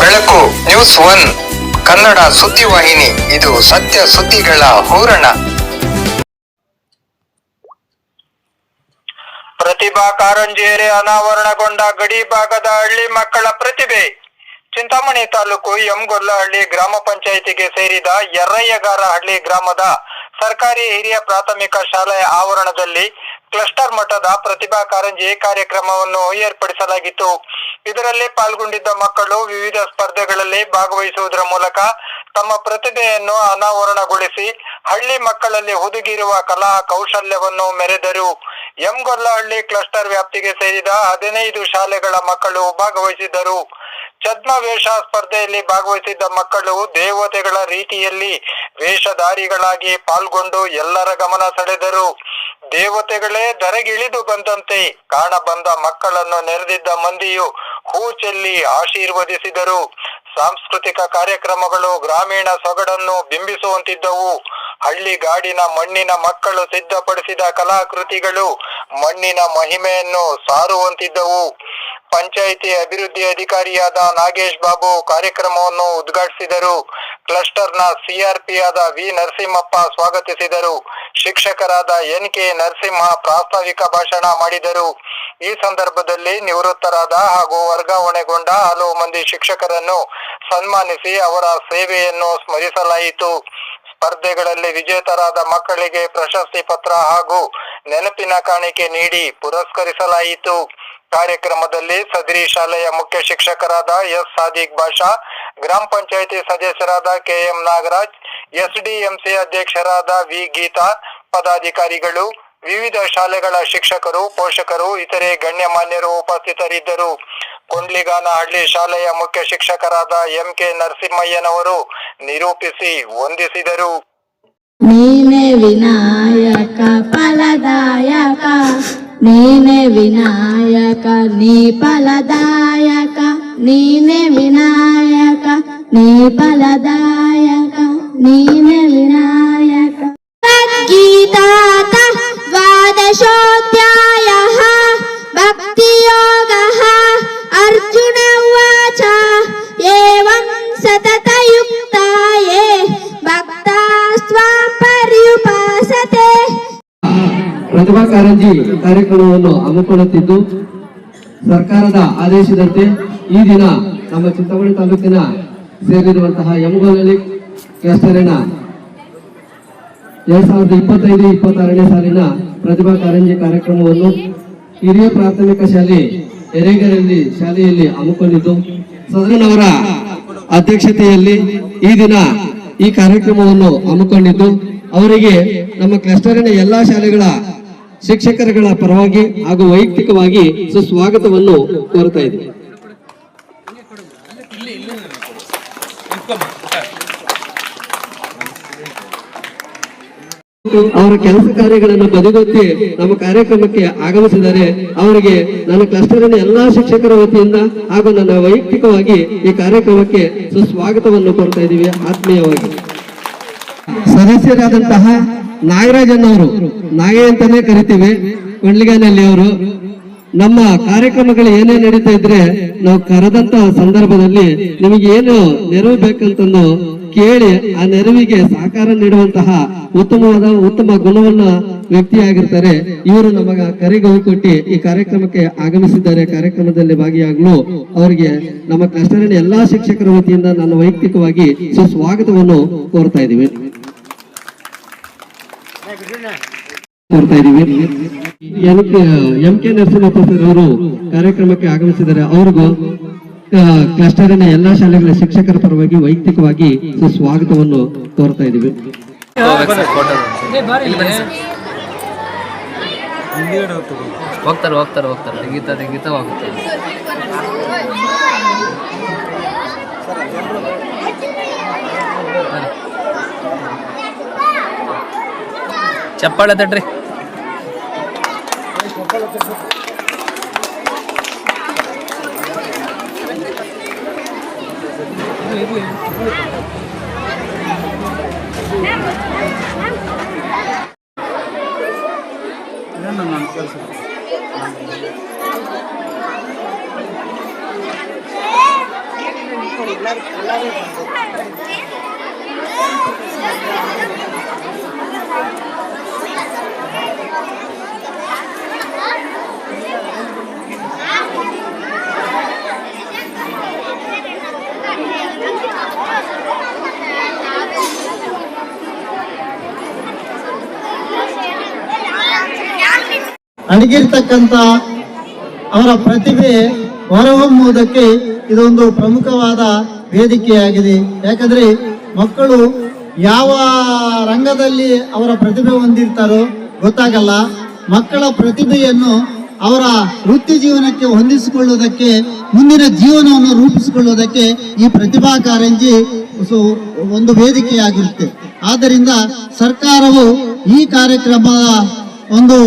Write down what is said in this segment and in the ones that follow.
ಬೆಳಕು news one, Kannada ಸುದ್ದಿವಾಹಿನಿ ಇದು ಸತ್ಯ ಸುದ್ದಿಗಳ ಹೂರಣ. ಪ್ರತಿಭಾ ಕಾರಂಜೇರಿ ಅನಾವರಣಗೊಂಡ ಗಡಿ ಭಾಗದ ಹಳ್ಳಿ ಮಕ್ಕಳ ಪ್ರತಿಭೆ. ಚಿಂತಾಮಣಿ ತಾಲೂಕು ಎಂಗೊಲ್ಲಹಳ್ಳಿ ಗ್ರಾಮ ಪಂಚಾಯಿತಿಗೆ ಸೇರಿದ ಯರ್ರಯ್ಯಗಾರಹಳ್ಳಿ ಗ್ರಾಮದ ಸರ್ಕಾರಿ ಹಿರಿಯ ಪ್ರಾಥಮಿಕ ಶಾಲೆಯ ಆವರಣದಲ್ಲಿ ಕ್ಲಸ್ಟರ್ ಮಟ್ಟದ ಪ್ರತಿಭಾ ಕಾರಂಜಿ ಕಾರ್ಯಕ್ರಮವನ್ನು ಏರ್ಪಡಿಸಲಾಗಿತ್ತು. ಇದರಲ್ಲಿ ಪಾಲ್ಗೊಂಡಿದ್ದ ಮಕ್ಕಳು ವಿವಿಧ ಸ್ಪರ್ಧೆಗಳಲ್ಲಿ ಭಾಗವಹಿಸುವುದರ ಮೂಲಕ ತಮ್ಮ ಪ್ರತಿಭೆಯನ್ನು ಅನಾವರಣಗೊಳಿಸಿ ಹಳ್ಳಿ ಮಕ್ಕಳಲ್ಲಿ ಹುದುಗಿರುವ ಕಲಾ ಕೌಶಲ್ಯವನ್ನು ಮೆರೆದರು. ಎಂಗೊಲ್ಲಹಳ್ಳಿ ಕ್ಲಸ್ಟರ್ ವ್ಯಾಪ್ತಿಗೆ ಸೇರಿದ ಹದಿನೈದು ಶಾಲೆಗಳ ಮಕ್ಕಳು ಭಾಗವಹಿಸಿದ್ದರು. ಛದ್ಮವೇಷ ಸ್ಪರ್ಧೆಯಲ್ಲಿ ಭಾಗವಹಿಸಿದ್ದ ಮಕ್ಕಳು ದೇವತೆಗಳ ರೀತಿಯಲ್ಲಿ ವೇಷಧಾರಿಗಳಾಗಿ ಪಾಲ್ಗೊಂಡು ಎಲ್ಲರ ಗಮನ ಸೆಳೆದರು. ದೇವತೆಗಳೇ ಧರೆಗಿಳಿದು ಬಂದಂತೆ ಕಾಣ ಬಂದ ಮಕ್ಕಳನ್ನು ನೆರೆದಿದ್ದ ಮಂದಿಯು ಹೂ ಚೆಲ್ಲಿ ಆಶೀರ್ವದಿಸಿದರು. ಸಾಂಸ್ಕೃತಿಕ ಕಾರ್ಯಕ್ರಮಗಳು ಗ್ರಾಮೀಣ ಸೊಗಡನ್ನು ಬಿಂಬಿಸುವಂತಿದ್ದವು. ಹಳ್ಳಿಗಾಡಿನ ಮಣ್ಣಿನ ಮಕ್ಕಳು ಸಿದ್ಧಪಡಿಸಿದ ಕಲಾಕೃತಿಗಳು ಮಣ್ಣಿನ ಮಹಿಮೆಯನ್ನು ಸಾರುವಂತಿದ್ದವು. ಪಂಚಾಯಿತಿ ಅಭಿವೃದ್ಧಿ ಅಧಿಕಾರಿಯಾದ ನಾಗೇಶ್ ಬಾಬು ಕಾರ್ಯಕ್ರಮವನ್ನು ಉದ್ಘಾಟಿಸಿದರು. ಕ್ಲಸ್ಟರ್ನ ಸಿಆರ್ಪಿ ಆದ ವಿ ನರಸಿಂಹಪ್ಪ ಸ್ವಾಗತಿಸಿದರು. ಶಿಕ್ಷಕರಾದ ಎನ್ ಕೆ ನರಸಿಂಹ ಪ್ರಾಸ್ತಾವಿಕ ಭಾಷಣ ಮಾಡಿದರು. ಈ ಸಂದರ್ಭದಲ್ಲಿ ನಿವೃತ್ತರಾದ ಹಾಗೂ ವರ್ಗಾವಣೆಗೊಂಡ ಹಲವು ಮಂದಿ ಶಿಕ್ಷಕರನ್ನು ಸನ್ಮಾನಿಸಿ ಅವರ ಸೇವೆಯನ್ನು ಸ್ಮರಿಸಲಾಯಿತು. ಸ್ಪರ್ಧೆಗಳಲ್ಲಿ ವಿಜೇತರಾದ ಮಕ್ಕಳಿಗೆ ಪ್ರಶಸ್ತಿ ಪತ್ರ ಹಾಗೂ ನೆನಪಿನ ಕಾಣಿಕೆ ನೀಡಿ ಪುರಸ್ಕರಿಸಲಾಯಿತು. ಕಾರ್ಯಕ್ರಮದಲ್ಲಿ ಸದರಿ ಶಾಲೆಯ ಮುಖ್ಯ ಶಿಕ್ಷಕರಾದ ಎಸ್ ಸಾದಿಕ್ ಬಾಷಾ, ಗ್ರಾಮ ಪಂಚಾಯಿತಿ ಸದಸ್ಯರಾದ ಕೆಎಂ ನಾಗರಾಜ್, ಎಸ್ಡಿಎಂಸಿ ಅಧ್ಯಕ್ಷರಾದ ವಿ ಗೀತಾ, ಪದಾಧಿಕಾರಿಗಳು, ವಿವಿಧ ಶಾಲೆಗಳ ಶಿಕ್ಷಕರು, ಪೋಷಕರು, ಇತರೆ ಗಣ್ಯಮಾನ್ಯರು ಉಪಸ್ಥಿತರಿದ್ದರು. ಕೊಂಡ್ಲಿಗಾನಹಳ್ಳಿ ಶಾಲೆಯ ಮುಖ್ಯ ಶಿಕ್ಷಕರಾದ ಎಂ ಕೆ ನರಸಿಂಹಯ್ಯನವರು ನಿರೂಪಿಸಿ ವಂದಿಸಿದರು. ನೀನೆ ವಿನಾಯಕ, ಫಲದಾಯಕ ನೀನೆ ವಿನಾಯಕ ನೀ ಫಲದಾಯಕ ನೀನೆ ವಿನಾಯಕ ನೀ ಫಲದಾಯಕ ನೀನೆ ವಿನಾಯಕ ಕಾರಂಜಿ ಕಾರ್ಯಕ್ರಮವನ್ನು ಹಮ್ಮಿಕೊಳ್ಳುತ್ತಿದ್ದು, ಸರ್ಕಾರದ ಆದೇಶದಂತೆ ಈ ದಿನ ನಮ್ಮ ಚಿಂತಾಮಣಿ ತಾಲೂಕಿನ ಸೇರಿರುವಂತಹ ಯಮಗೋಲಲ್ಲಿ ಕ್ಲಸ್ಟರಿನ ಎರಡ್ ಸಾವಿರದ ಇಪ್ಪತ್ತೈದು, ಇಪ್ಪತ್ತಾರನೇ ಸಾಲಿನ ಪ್ರತಿಭಾ ಕಾರಂಜಿ ಕಾರ್ಯಕ್ರಮವನ್ನು ಹಿರಿಯ ಪ್ರಾಥಮಿಕ ಶಾಲೆ ಎರೆಗೆರೆಯಲ್ಲಿ ಶಾಲೆಯಲ್ಲಿ ಹಮ್ಮಿಕೊಂಡಿದ್ದು ಸದನವರ ಅಧ್ಯಕ್ಷತೆಯಲ್ಲಿ ಈ ದಿನ ಈ ಕಾರ್ಯಕ್ರಮವನ್ನು ಹಮ್ಮಿಕೊಂಡಿದ್ದು, ಅವರಿಗೆ ನಮ್ಮ ಕ್ಲಸ್ಟರಿನ ಎಲ್ಲಾ ಶಾಲೆಗಳ ಶಿಕ್ಷಕರುಗಳ ಪರವಾಗಿ ಹಾಗೂ ವೈಯಕ್ತಿಕವಾಗಿ ಸುಸ್ವಾಗತವನ್ನು ಕೋರ್ತಾ ಇದ್ದೀವಿ ಅವರ ಕೆಲಸ ಕಾರ್ಯಗಳನ್ನು ಬದಿಗೊತ್ತಿ ನಮ್ಮ ಕಾರ್ಯಕ್ರಮಕ್ಕೆ ಆಗಮಿಸಿದರೆ ಅವರಿಗೆ ನನ್ನ ಕ್ಲಸ್ಟರಿನ ಎಲ್ಲಾ ಶಿಕ್ಷಕರ ವತಿಯಿಂದ ಹಾಗೂ ನನ್ನ ವೈಯಕ್ತಿಕವಾಗಿ ಈ ಕಾರ್ಯಕ್ರಮಕ್ಕೆ ಸುಸ್ವಾಗತವನ್ನು ಕೋರ್ತಾ ಇದ್ದೀವಿ, ಆತ್ಮೀಯವಾಗಿ. ಸದಸ್ಯರಾದಂತಹ ನಾಗರಾಜನ್ ಅವರು ನಾಗೇ ಅಂತಾನೆ ಕರಿತೀವಿ. ಕೊಂಡ್ಲಿಗಾನಲ್ಲಿ ಅವರು, ನಮ್ಮ ಕಾರ್ಯಕ್ರಮಗಳು ಏನೇ ನಡೀತಾ ಇದ್ರೆ ನಾವು ಕರೆದಂತ ಸಂದರ್ಭದಲ್ಲಿ ನಿಮಗೆ ಏನು ನೆರವು ಬೇಕಂತಂದು ಕೇಳಿ ಆ ನೆರವಿಗೆ ಸಹಕಾರ ನೀಡುವಂತಹ ಉತ್ತಮವಾದ, ಉತ್ತಮ ಗುಣವನ್ನ ವ್ಯಕ್ತಿಯಾಗಿರ್ತಾರೆ. ಇವರು ನಮಗ ಕರೆಗೌ ಕೊಟ್ಟಿ ಈ ಕಾರ್ಯಕ್ರಮಕ್ಕೆ ಆಗಮಿಸಿದ್ದಾರೆ. ಕಾರ್ಯಕ್ರಮದಲ್ಲಿ ಭಾಗಿಯಾಗಲು ಅವರಿಗೆ ನಮ್ಮ ಕ್ಲಸ್ಟರಿನ ಎಲ್ಲಾ ಶಿಕ್ಷಕರ ವತಿಯಿಂದ ನಾನು ವೈಯಕ್ತಿಕವಾಗಿ ಸುಸ್ವಾಗತವನ್ನು ಕೋರ್ತಾ ಇದ್ದೀವಿ. ಎಂ ಕೆ ನರಸಿಂಹಪ್ಪ ಸರ್ ಅವರು ಕಾರ್ಯಕ್ರಮಕ್ಕೆ ಆಗಮಿಸಿದ್ದಾರೆ ಅವ್ರಿಗೂ ಕ್ಲಸ್ಟರಿನ ಎಲ್ಲಾ ಶಾಲೆಗಳ ಶಿಕ್ಷಕರ ಪರವಾಗಿ ವೈಯಕ್ತಿಕವಾಗಿ ಸುಸ್ವಾಗತವನ್ನು ಕೋರ್ತಾ ಇದೀವಿ ಹೋಗ್ತಾರೆ ಹೋಗ್ತಾರೆ ಹೋಗ್ತಾರೆ. ತೆಗಿತಾ ತೆಗಿತಾ ಹೋಗ್ತಾರೆ. ಚಪ್ಪಾಳೆ ತಟ್ರಿ Thank you. ಅಡಗಿರ್ತಕ್ಕಂಥ ಅವರ ಪ್ರತಿಭೆ ಹೊರಹೊಮ್ಮುವುದಕ್ಕೆ ಇದೊಂದು ಪ್ರಮುಖವಾದ ವೇದಿಕೆಯಾಗಿದೆ. ಯಾಕಂದ್ರೆ ಮಕ್ಕಳು ಯಾವ ರಂಗದಲ್ಲಿ ಅವರ ಪ್ರತಿಭೆ ಹೊಂದಿರ್ತಾರೋ ಗೊತ್ತಾಗಲ್ಲ. ಮಕ್ಕಳ ಪ್ರತಿಭೆಯನ್ನು ಅವರ ವೃತ್ತಿ ಜೀವನಕ್ಕೆ ಹೊಂದಿಸಿಕೊಳ್ಳುವುದಕ್ಕೆ, ಮುಂದಿನ ಜೀವನವನ್ನು ರೂಪಿಸಿಕೊಳ್ಳುವುದಕ್ಕೆ ಈ ಪ್ರತಿಭಾ ಕಾರಂಜಿ ಒಂದು ವೇದಿಕೆಯಾಗಿರುತ್ತೆ. ಆದ್ದರಿಂದ ಸರ್ಕಾರವು ಈ ಕಾರ್ಯಕ್ರಮದ ಒಂದು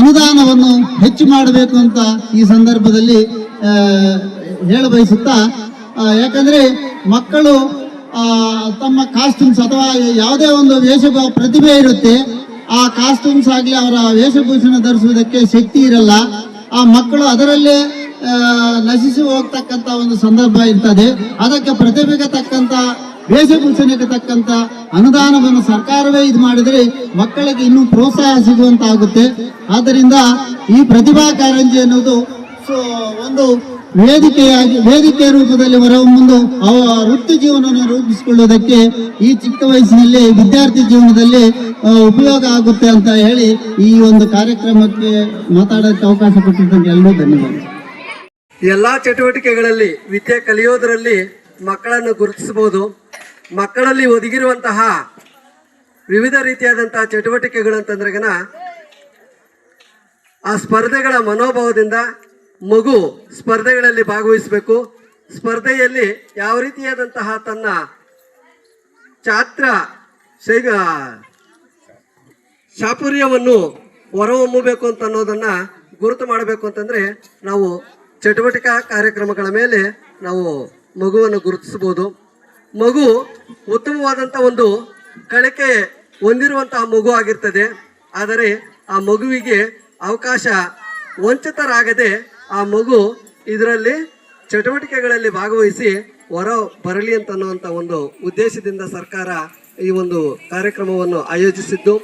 ಅನುದಾನವನ್ನು ಹೆಚ್ಚು ಮಾಡಬೇಕು ಅಂತ ಈ ಸಂದರ್ಭದಲ್ಲಿ ಹೇಳ ಬಯಸುತ್ತಾ ಯಾಕಂದ್ರೆ ಮಕ್ಕಳು ತಮ್ಮ ಕಾಸ್ಟ್ಯೂಮ್ಸ್ ಅಥವಾ ಯಾವುದೇ ಒಂದು ವೇಷ ಪ್ರತಿಭೆ ಇರುತ್ತೆ, ಆ ಕಾಸ್ಟ್ಯೂಮ್ಸ್ ಆಗಲಿ ಅವರ ವೇಷಭೂಷಣ ಧರಿಸುವುದಕ್ಕೆ ಶಕ್ತಿ ಇರಲ್ಲ. ಆ ಮಕ್ಕಳು ಅದರಲ್ಲೇ ನಶಿಸಿ ಹೋಗ್ತಕ್ಕಂತ ಒಂದು ಸಂದರ್ಭ ಇರ್ತದೆ. ಅದಕ್ಕೆ ಪ್ರತಿಭೆಗೆ ತಕ್ಕಂಥ ವೇಷಭೂಷಣಕ್ಕೆ ತಕ್ಕಂಥ ಅನುದಾನವನ್ನು ಸರ್ಕಾರವೇ ಇದು ಮಾಡಿದ್ರೆ ಮಕ್ಕಳಿಗೆ ಇನ್ನೂ ಪ್ರೋತ್ಸಾಹ ಸಿಗುವಂತಾಗುತ್ತೆ. ಆದ್ದರಿಂದ ಈ ಪ್ರತಿಭಾ ಕಾರಂಜಿ ಅನ್ನೋದು ಸೊ, ಒಂದು ವೇದಿಕೆಯಾಗಿ ವೇದಿಕೆ ರೂಪದಲ್ಲಿ ಹೊರಹೊಮ್ಮುಂದು ಅವರ ವೃತ್ತಿ ಜೀವನವನ್ನು ರೂಪಿಸಿಕೊಳ್ಳುವುದಕ್ಕೆ ಈ ಚಿಕ್ಕ ವಯಸ್ಸಿನಲ್ಲಿ ವಿದ್ಯಾರ್ಥಿ ಜೀವನದಲ್ಲಿ ಉಪಯೋಗ ಆಗುತ್ತೆ ಅಂತ ಹೇಳಿ ಈ ಒಂದು ಕಾರ್ಯಕ್ರಮಕ್ಕೆ ಮಾತಾಡೋಕ್ಕೆ ಅವಕಾಶ ಕೊಟ್ಟಿದ್ದಕ್ಕೆ ಎಲ್ಲರೂ ಧನ್ಯವಾದ. ಎಲ್ಲಾ ಚಟುವಟಿಕೆಗಳಲ್ಲಿ ವಿದ್ಯೆ ಕಲಿಯೋದರಲ್ಲಿ ಮಕ್ಕಳನ್ನು ಗುರುತಿಸಬಹುದು. ಮಕ್ಕಳಲ್ಲಿ ಒದಗಿರುವಂತಹ ವಿವಿಧ ರೀತಿಯಾದಂತಹ ಚಟುವಟಿಕೆಗಳು ಅಂತಂದ್ರೆಗಿನ ಆ ಸ್ಪರ್ಧೆಗಳ ಮನೋಭಾವದಿಂದ ಮಗು ಸ್ಪರ್ಧೆಗಳಲ್ಲಿ ಭಾಗವಹಿಸಬೇಕು. ಸ್ಪರ್ಧೆಯಲ್ಲಿ ಯಾವ ರೀತಿಯಾದಂತಹ ತನ್ನ ಚಾತ್ರ ಶೈಗ ಚಾಪುರ್ಯವನ್ನು ಹೊರಹೊಮ್ಮಬೇಕು ಅಂತ ಅನ್ನೋದನ್ನು ಗುರುತು ಮಾಡಬೇಕು ಅಂತಂದರೆ ನಾವು ಚಟುವಟಿಕಾ ಕಾರ್ಯಕ್ರಮಗಳ ಮೇಲೆ ನಾವು ಮಗುವನ್ನು ಗುರುತಿಸಬಹುದು. ಮಗು ಉತ್ತಮವಾದಂಥ ಒಂದು ಕಳಕೆ ಹೊಂದಿರುವಂತಹ ಮಗು ಆಗಿರ್ತದೆ. ಆದರೆ ಆ ಮಗುವಿಗೆ ಅವಕಾಶ ವಂಚಿತರಾಗದೆ ಆ ಮಗು ಇದರಲ್ಲಿ ಚಟುವಟಿಕೆಗಳಲ್ಲಿ ಭಾಗವಹಿಸಿ ಹೊರ ಬರಲಿ ಅಂತ ಅನ್ನುವಂಥ ಒಂದು ಉದ್ದೇಶದಿಂದ ಸರ್ಕಾರ ಈ ಒಂದು ಕಾರ್ಯಕ್ರಮವನ್ನು ಆಯೋಜಿಸಿದ್ದು.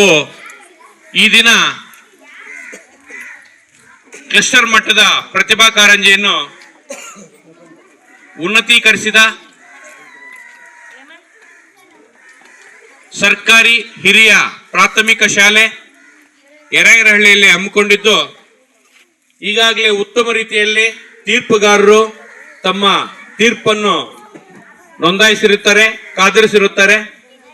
ನಾವು ಈ ದಿನ ಕ್ಲಸ್ಟರ್ ಮಟ್ಟದ ಪ್ರತಿಭಾ ಕಾರಂಜಿಯನ್ನು ಉನ್ನತೀಕರಿಸಿದ ಸರ್ಕಾರಿ ಹಿರಿಯ ಪ್ರಾಥಮಿಕ ಶಾಲೆ ಎರಗರಹಳ್ಳಿಯಲ್ಲಿ ಹಮ್ಮಿಕೊಂಡಿದ್ದು, ಈಗಾಗಲೇ ಉತ್ತಮ ರೀತಿಯಲ್ಲಿ ತೀರ್ಪುಗಾರರು ತಮ್ಮ ತೀರ್ಪನ್ನು ನೋಂದಾಯಿಸಿರುತ್ತಾರೆ, ಕಾದಿರಿಸಿರುತ್ತಾರೆ.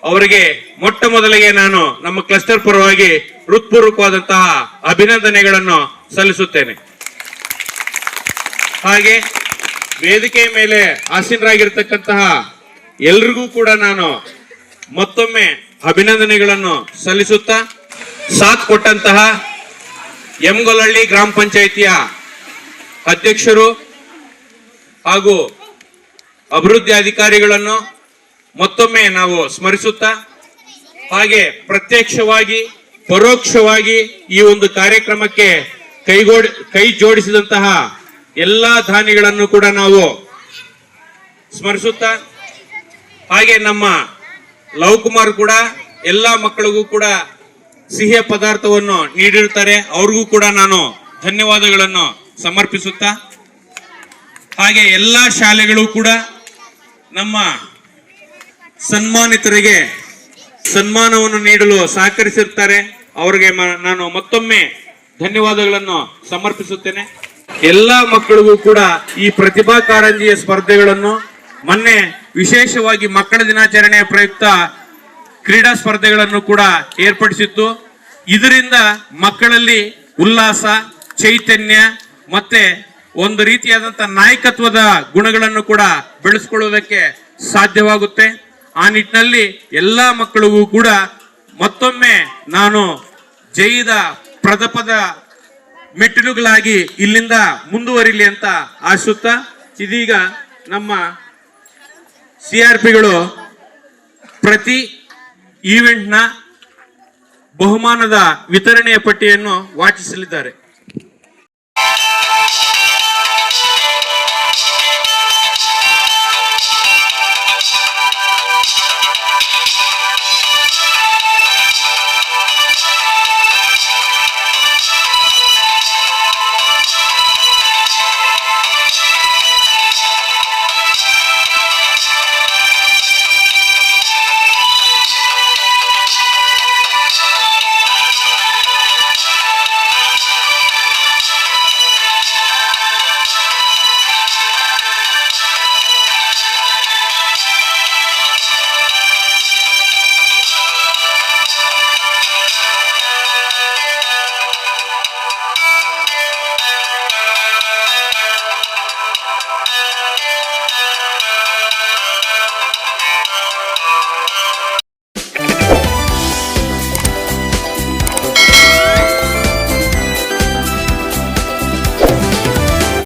ಅವರಿಗೆ ಮೊಟ್ಟ ಮೊದಲಿಗೆ ನಾನು ನಮ್ಮ ಕ್ಲಸ್ಟರ್ ಪರವಾಗಿ ಹೃತ್ಪೂರ್ವಕವಾದಂತಹ ಅಭಿನಂದನೆಗಳನ್ನು ಸಲ್ಲಿಸುತ್ತೇನೆ. ಹಾಗೆ ವೇದಿಕೆ ಮೇಲೆ ಆಸೀನರಾಗಿರ್ತಕ್ಕಂತಹ ಎಲ್ರಿಗೂ ಕೂಡ ನಾನು ಮತ್ತೊಮ್ಮೆ ಅಭಿನಂದನೆಗಳನ್ನು ಸಲ್ಲಿಸುತ್ತಾ ಸಾಥ್ ಕೊಟ್ಟಂತಹ ಎಂಗೊಲಹಳ್ಳಿ ಗ್ರಾಮ ಪಂಚಾಯಿತಿಯ ಅಧ್ಯಕ್ಷರು ಹಾಗೂ ಅಭಿವೃದ್ಧಿ ಅಧಿಕಾರಿಗಳನ್ನು ಮತ್ತೊಮ್ಮೆ ನಾವು ಸ್ಮರಿಸುತ್ತಾ, ಹಾಗೆ ಪ್ರತ್ಯಕ್ಷವಾಗಿ, ಪರೋಕ್ಷವಾಗಿ ಈ ಒಂದು ಕಾರ್ಯಕ್ರಮಕ್ಕೆ ಕೈಗೋಡಿ ಕೈ ಜೋಡಿಸಿದಂತಹ ಎಲ್ಲಾ ದಾನಿಗಳನ್ನು ಕೂಡ ನಾವು ಸ್ಮರಿಸುತ್ತಾ, ಹಾಗೆ ನಮ್ಮ ಲವ್ ಕುಮಾರ್ ಕೂಡ, ಎಲ್ಲಾ ಮಕ್ಕಳಿಗೂ ಕೂಡ ಸಿಹಿಯ ಪದಾರ್ಥವನ್ನು ನೀಡಿರ್ತಾರೆ ಅವ್ರಿಗೂ ಕೂಡ ನಾನು ಧನ್ಯವಾದಗಳನ್ನು ಸಮರ್ಪಿಸುತ್ತಾ, ಹಾಗೆ ಎಲ್ಲಾ ಶಾಲೆಗಳು ಕೂಡ ನಮ್ಮ ಸನ್ಮಾನಿತರಿಗೆ ಸನ್ಮಾನವನ್ನು ನೀಡಲು ಸಹಕರಿಸಿರ್ತಾರೆ ಅವರಿಗೆ ನಾನು ಮತ್ತೊಮ್ಮೆ ಧನ್ಯವಾದಗಳನ್ನು ಸಮರ್ಪಿಸುತ್ತೇನೆ. ಎಲ್ಲಾ ಮಕ್ಕಳಿಗೂ ಕೂಡ ಈ ಪ್ರತಿಭಾ ಕಾರಂಜಿಯ ಸ್ಪರ್ಧೆಗಳನ್ನು, ಮೊನ್ನೆ ವಿಶೇಷವಾಗಿ ಮಕ್ಕಳ ದಿನಾಚರಣೆಯ ಪ್ರಯುಕ್ತ ಕ್ರೀಡಾ ಸ್ಪರ್ಧೆಗಳನ್ನು ಕೂಡ ಏರ್ಪಡಿಸಿತ್ತು. ಇದರಿಂದ ಮಕ್ಕಳಲ್ಲಿ ಉಲ್ಲಾಸ, ಚೈತನ್ಯ ಮತ್ತೆ ಒಂದು ರೀತಿಯಾದಂತಹ ನಾಯಕತ್ವದ ಗುಣಗಳನ್ನು ಕೂಡ ಬೆಳೆಸ್ಕೊಳ್ಳುವುದಕ್ಕೆ ಸಾಧ್ಯವಾಗುತ್ತೆ. ಆ ನಿಟ್ಟಿನಲ್ಲಿ ಎಲ್ಲ ಮಕ್ಕಳಿಗೂ ಕೂಡ ಮತ್ತೊಮ್ಮೆ ನಾನು ಜೈದ ಪ್ರದಪದ ಮೆಟ್ಟಿಲುಗಳಾಗಿ ಇಲ್ಲಿಂದ ಮುಂದುವರಿಲಿ ಅಂತ ಆಶಿಸುತ್ತಾ ಇದೀಗ ನಮ್ಮ ಸಿ ಆರ್ ಪಿಗಳು ಪ್ರತಿ ಈವೆಂಟ್ನ ಬಹುಮಾನದ ವಿತರಣೆಯ ಪಟ್ಟಿಯನ್ನು ವಾಚಿಸಲಿದ್ದಾರೆ.